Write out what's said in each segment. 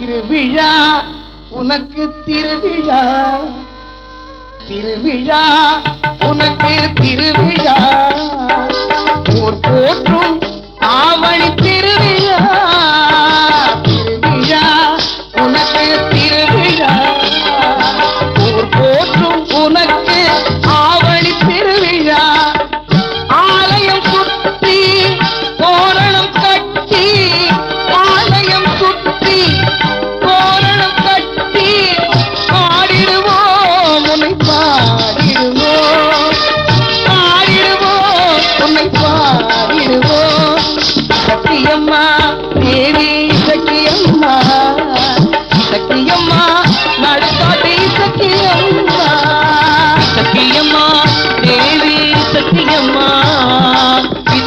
திருவிழா உனக்கு திருவிழா. திருவிழா உனக்கு திருவிழா.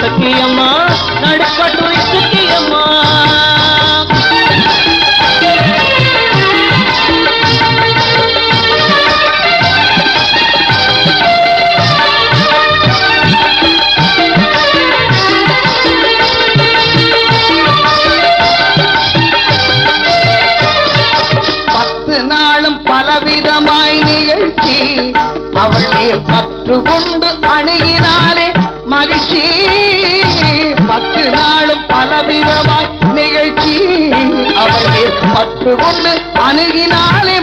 சுத்தியம்மா நடுப்பட்டு சுத்தியம்மா நாளும் பலவிதமாய் நிகழ்ச்சி அவளே பற்று கொண்டு பத்து ஒன்று அணுகினாலே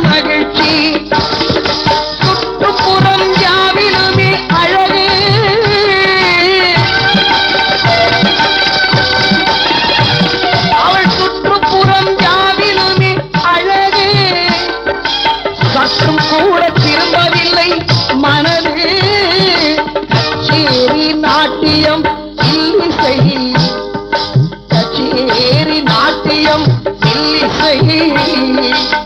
Christmas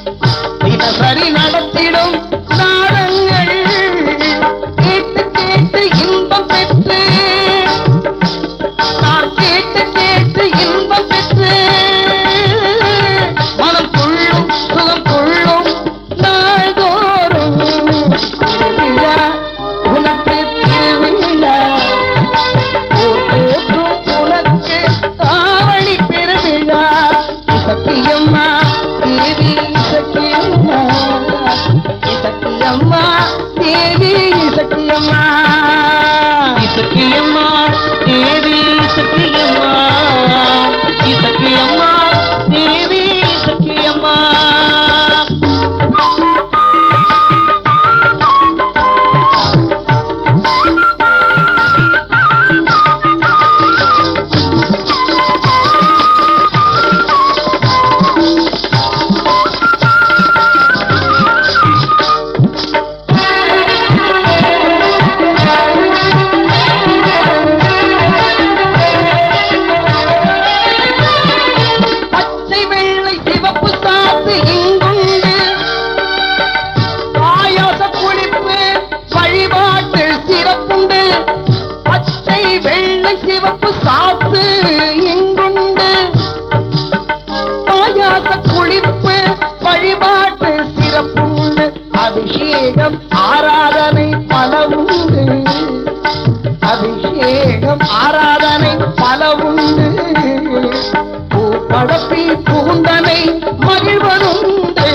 சக்தியம்மா தேவி சக்தியம்மா சக்தியம்மா சிவப்பு சாத்து இங்குண்டு. பாயாச குளிப்பு வழிபாட்டு சிறப்புண்டு. அபிஷேகம் ஆராதனை பல உண்டு அபிஷேகம் ஆராதனை பல உண்டு பூ படப்பி புகுந்தனை மகிழ்வனுண்டு